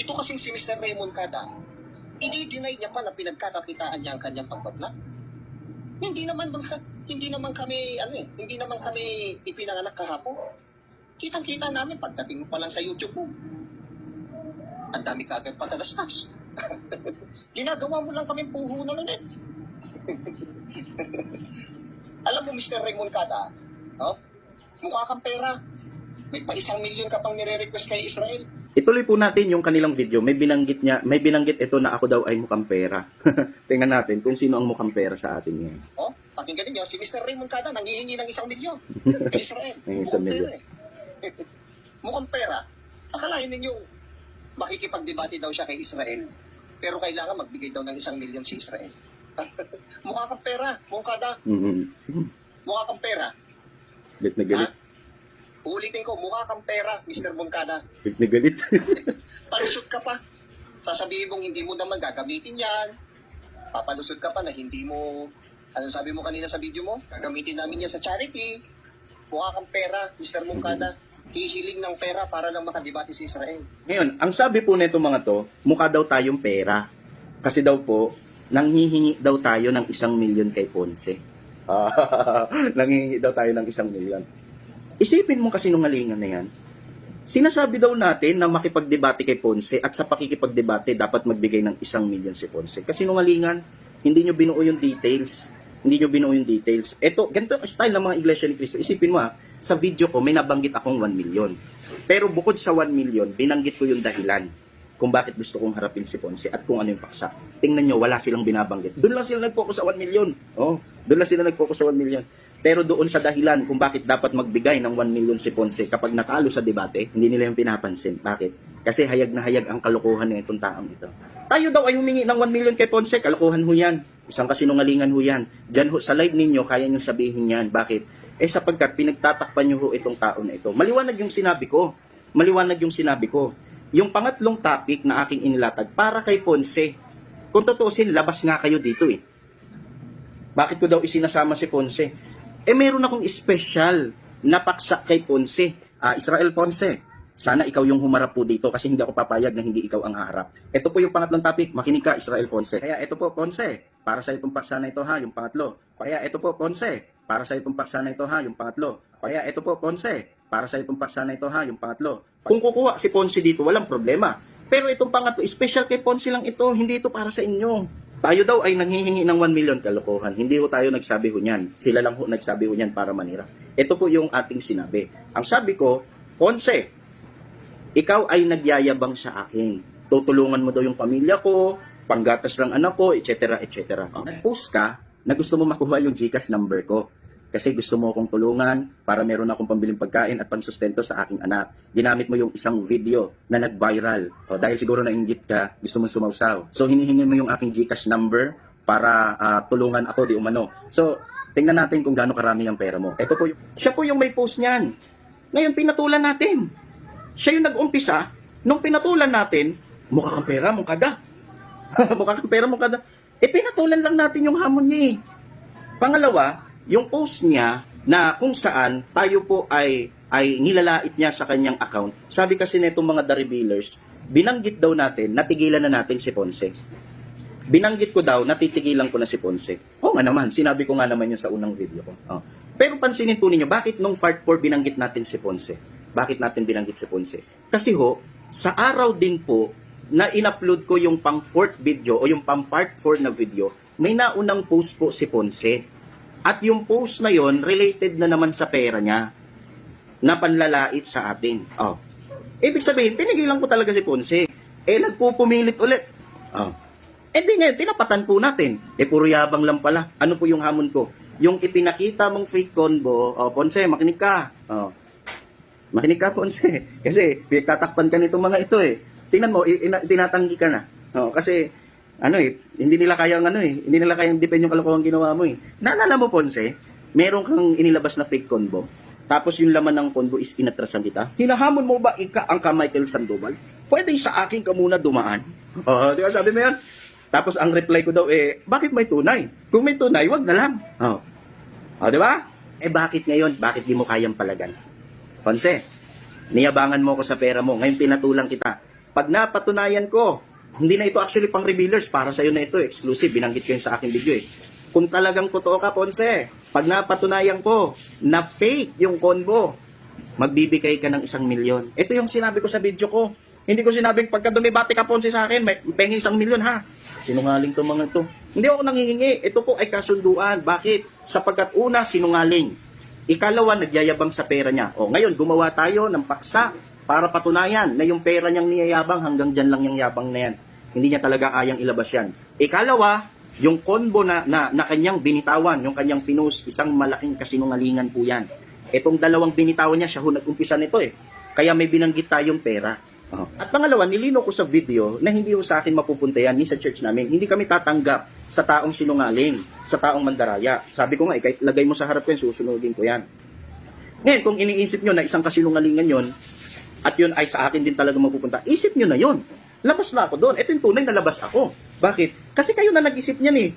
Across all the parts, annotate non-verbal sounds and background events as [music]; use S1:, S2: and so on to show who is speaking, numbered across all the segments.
S1: Ito kasing si Mr. Raymond Kada, i-deny niya pa na pinagkakakitaan niya ang kanyang pagbablog. Hindi naman mga, hindi naman kami ano eh, hindi naman kami ipinanganak kahapon. Kitang-kita namin pagdating mo pa lang sa YouTube mo. Ang dami kagad patalastas. [laughs] Ginagawa mo lang kami puhunan ulit. [laughs] Alam mo, Mr. Raymond Kada, no? mukha kang pera. May pa isang milyon ka pang nire-request kay Israel.
S2: Ituloy po natin yung kanilang video. May binanggit niya, may binanggit ito na ako daw ay mukhang pera. [laughs] Tingnan natin kung sino ang mukhang pera sa atin ngayon.
S1: Oh, pakinggan niyo si Mr. Raymond Kada nangihingi ng isang milyon [laughs] Israel.
S2: Ng isang milyon.
S1: eh. [laughs] Mukhang pera. Akalain ninyo, makikipagdebate daw siya kay Israel. Pero kailangan magbigay daw ng isang milyon si Israel. mukha kang pera, mukha kada,
S2: Mm-hmm.
S1: mukha kang pera.
S2: Galit na galit.
S1: Ulitin ko, mukha kang pera, Mr. Moncada.
S2: Galit na galit. [laughs]
S1: Palusot ka pa. Sasabihin mong hindi mo naman gagamitin yan. Papalusot ka pa na hindi mo, ano sabi mo kanina sa video mo? Gagamitin namin yan sa charity. Mukha kang pera, Mr. Moncada. Hihiling ng pera para lang makadebate si Israel.
S2: Ngayon, ang sabi po nito mga to, mukha daw tayong pera. Kasi daw po, nanghihingi daw tayo ng isang milyon kay Ponce. [laughs] Ah, nanghihingi daw tayo ng isang milyon. Isipin mo kasi nung halingan na yan. Sinasabi daw natin na makipagdebate kay Ponce at sa pakikipagdebate dapat magbigay ng isang milyon si Ponce. Kasi nung halingan, hindi nyo binuo yung details. Hindi nyo binuo yung details. Ito, ganito ang style ng mga iglesia ni Cristo. Isipin mo ha, sa video ko may nabanggit akong 1 milyon. Pero bukod sa 1 milyon, binanggit ko yung dahilan kung bakit gusto kong harapin si Ponce at kung ano yung paksa. Tingnan nyo, wala silang binabanggit. Doon lang sila nag-focus sa 1 million. Oh, doon lang sila nag-focus sa 1 million. Pero doon sa dahilan kung bakit dapat magbigay ng 1 million si Ponce kapag natalo sa debate, hindi nila yung pinapansin. Bakit? Kasi hayag na hayag ang kalokohan ng itong taong ito. Tayo daw ay humingi ng 1 million kay Ponce, kalokohan ho yan. Isang kasinungalingan ho yan. Diyan ho, sa live ninyo, kaya nyo sabihin yan. Bakit? Eh sapagkat pinagtatakpan nyo ho itong tao na ito. Maliwanag yung sinabi ko. Maliwanag yung sinabi ko. Yung pangatlong topic na aking inilatag para kay Ponce. Kung tutuusin, labas nga kayo dito eh. Bakit ko daw isinasama si Ponce? Eh meron akong special na paksa kay Ponce. Ah, Israel Ponce. Sana ikaw yung humarap po dito kasi hindi ako papayag na hindi ikaw ang haharap. Ito po yung pangatlong topic, makinig ka Israel Ponce. Kaya ito po Ponce, para sa itong paksa na ito ha, yung pangatlo. Kaya ito po Ponce, para sa itong paksa na ito ha, yung pangatlo. Kaya ito po Ponce, para sa itong paksa na ito ha, yung pangatlo. Kung kukuha si Ponce dito, walang problema. Pero itong pangatlo, special kay Ponce lang ito, hindi ito para sa inyo. Tayo daw ay nanghihingi ng 1 million kalokohan. Hindi ho tayo nagsabi ho niyan. Sila lang ho nagsabi ho niyan para manira. Ito po yung ating sinabi. Ang sabi ko, Ponce, ikaw ay nagyayabang sa akin. Tutulungan mo daw yung pamilya ko, panggatas ng anak ko, etc. etc. Nag-post ka na gusto mo makuha yung Gcash number ko. Kasi gusto mo akong tulungan para meron akong pambiling pagkain at pansustento sa aking anak. Ginamit mo yung isang video na nag-viral. O, dahil siguro nainggit ka, gusto mo sumausaw. So, hinihingi mo yung aking Gcash number para ah, tulungan ako di umano. So, tingnan natin kung gaano karami ang pera mo. Ito po yung, siya po yung may post niyan. Ngayon, pinatulan natin. Siya yung nag-umpisa, nung pinatulan natin, mukha kang pera, mukha da. [laughs] mukha kang pera, mukha da. Eh, pinatulan lang natin yung hamon niya eh. Pangalawa, yung post niya na kung saan tayo po ay ay nilalait niya sa kanyang account. Sabi kasi nitong mga Daribillers, binanggit daw natin, natigilan na natin si Ponce. Binanggit ko daw, natitigilan ko na si Ponce. Oo nga naman, sinabi ko nga naman yun sa unang video ko. Oh. Pero pansinin po ninyo, bakit nung part 4 binanggit natin si Ponce? Bakit natin binanggit si Ponce? Kasi ho, sa araw din po na in-upload ko yung pang fourth video o yung pang part 4 na video, may naunang post po si Ponce. At yung post na yon related na naman sa pera niya na panlalait sa atin. Oh. Ibig sabihin, tinigilan ko talaga si Ponce. Eh, nagpupumilit ulit. Oh. Eh di ngayon, tinapatan po natin. Eh, puro yabang lang pala. Ano po yung hamon ko? Yung ipinakita mong fake combo, oh, Ponce, makinig ka. Oh. Makinig ka, Ponce. [laughs] Kasi, pinagtatakpan ka nitong mga ito eh. Tingnan mo, ina- tinatanggi ka na. Oh, kasi, ano eh, hindi nila kayang ano eh, hindi nila kayang defend yung kalokohan ginawa mo eh. Naalala mo, Ponce, meron kang inilabas na fake combo. Tapos yung laman ng combo is inatrasan kita. Hinahamon mo ba ika ang ka Michael Sandoval? Pwede sa akin ka muna dumaan. Oo, di ba sabi mo yan? Tapos ang reply ko daw eh, bakit may tunay? Kung may tunay, wag na lang. Oh. Oh, di ba? Eh bakit ngayon? Bakit di mo kayang palagan? Ponce, niyabangan mo ko sa pera mo. Ngayon pinatulang kita. pag napatunayan ko, hindi na ito actually pang revealers, para sa'yo na ito, exclusive, binanggit ko yun sa aking video eh. Kung talagang totoo ka, Ponce, pag napatunayan ko na fake yung convo, magbibigay ka ng isang milyon. Ito yung sinabi ko sa video ko. Hindi ko sinabing pagka dumibati ka Ponce sa akin, may pengi isang milyon ha. Sinungaling to mga to. Hindi ako nangingingi. Ito po ay kasunduan. Bakit? Sapagkat una, sinungaling. Ikalawa, nagyayabang sa pera niya. O ngayon, gumawa tayo ng paksa para patunayan na yung pera niyang niyayabang hanggang dyan lang yung yabang na yan. Hindi niya talaga kayang ilabas yan. Ikalawa, yung konbo na, na, na kanyang binitawan, yung kanyang pinost, isang malaking kasinungalingan po yan. Itong dalawang binitawan niya, siya ho nag-umpisa nito eh. Kaya may binanggit tayong pera. Oh. At pangalawa, nilino ko sa video na hindi ho sa akin mapupunta yan, ni sa church namin. Hindi kami tatanggap sa taong sinungaling, sa taong mandaraya. Sabi ko nga, eh, kahit lagay mo sa harap ko yan, susunodin ko yan. Ngayon, kung iniisip nyo na isang kasinungalingan yon at yun ay sa akin din talaga mapupunta, isip nyo na yon. Labas na ako doon. Ito yung tunay na labas ako. Bakit? Kasi kayo na nag-isip niyan eh.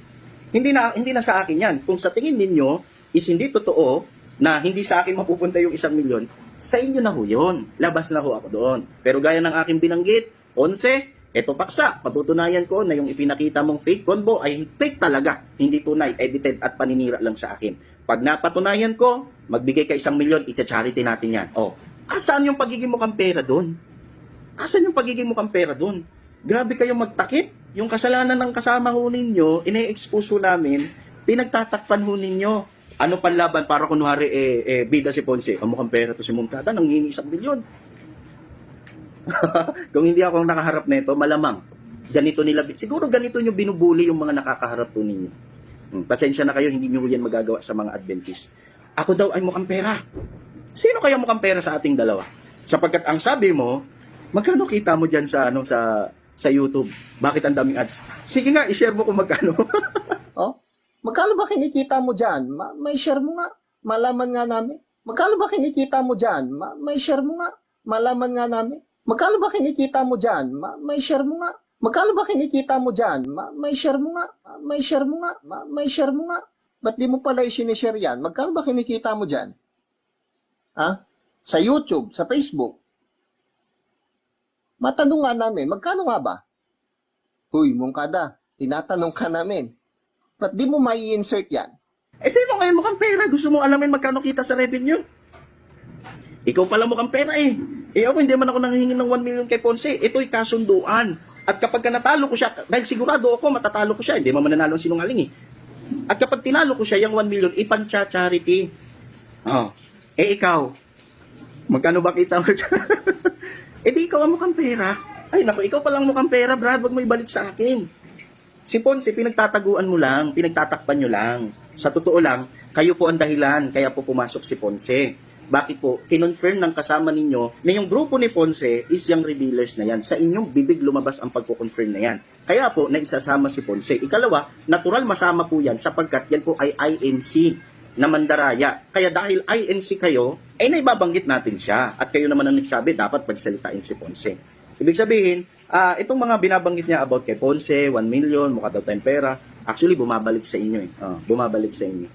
S2: Hindi na, hindi na sa akin yan. Kung sa tingin ninyo is hindi totoo na hindi sa akin mapupunta yung isang milyon, sa inyo na ho yun. Labas na ho ako doon. Pero gaya ng aking binanggit, 11, eto paksa, patutunayan ko na yung ipinakita mong fake convo ay fake talaga. Hindi tunay, edited at paninira lang sa akin. Pag napatunayan ko, magbigay ka isang milyon, itcha-charity natin yan. Oh, asaan yung pagiging mukhang pera doon? Asan yung pagiging mukhang pera doon? Grabe kayong magtakip. Yung kasalanan ng kasama ho ninyo, ine-expose ho namin, pinagtatakpan ho ninyo. Ano panlaban para kunwari eh, eh bida si Ponce? Ang mukhang pera to si Mumtata, nang isang milyon. [laughs] Kung hindi ako ang nakaharap nito, malamang ganito nila, siguro ganito nyo binubuli yung mga nakakaharap po ninyo. Hmm, pasensya na kayo, hindi nyo yan magagawa sa mga Adventist. Ako daw ay mukhang pera. Sino kaya mukhang pera sa ating dalawa? Sapagkat ang sabi mo, magkano kita mo dyan sa, ano, sa, sa YouTube? Bakit ang daming ads? Sige nga, i-share mo kung magkano. [laughs]
S1: Oh? Magkano ba kinikita mo dyan? Ma- may share mo nga. Malaman nga namin. Magkano ba kinikita mo dyan? Ma- may share mo nga. Malaman nga namin. Magkano ba kinikita mo dyan? Ma- may share mo nga. Magkano ba kinikita mo dyan? Ma- may share mo nga. Ma- may share mo nga. Ma- may share mo nga. Ba't di mo pala i-share yan? Magkano ba kinikita mo dyan? Ha? Sa YouTube, sa Facebook. Matanong nga namin, magkano nga ba? Huy, mungkada, tinatanong ka namin. Ba't di mo mai insert yan?
S2: eh, sino ngayon mukhang pera? Gusto mo alamin magkano kita sa revenue? Ikaw pala mukhang pera eh. Eh ako, hindi man ako nanghihingi ng 1 million kay Ponce. Ito'y kasunduan. At kapag ka natalo ko siya, dahil sigurado ako matatalo ko siya, hindi man mananalo ang sinungaling eh. At kapag tinalo ko siya, yung 1 million, ipansya charity. Oh. Eh ikaw, magkano ba kita mo? [laughs] eh di ikaw ang mukhang pera. Ay naku, ikaw palang mukhang pera, Brad. Huwag mo ibalik sa akin. Si Ponce, pinagtataguan mo lang, pinagtatakpan nyo lang. Sa totoo lang, kayo po ang dahilan, kaya po pumasok si Ponce. Bakit po? Kinonfirm ng kasama ninyo na yung grupo ni Ponce is yung revealers na yan. Sa inyong bibig lumabas ang pagko-confirm na yan. Kaya po, naisasama si Ponce. Ikalawa, natural masama po yan sapagkat yan po ay INC na mandaraya. Kaya dahil INC kayo, ay naibabanggit natin siya. At kayo naman ang nagsabi, dapat pagsalitain si Ponce. Ibig sabihin, ah itong mga binabanggit niya about kay Ponce, 1 million, mukha daw tayong pera, actually bumabalik sa inyo eh. Ah, bumabalik sa inyo.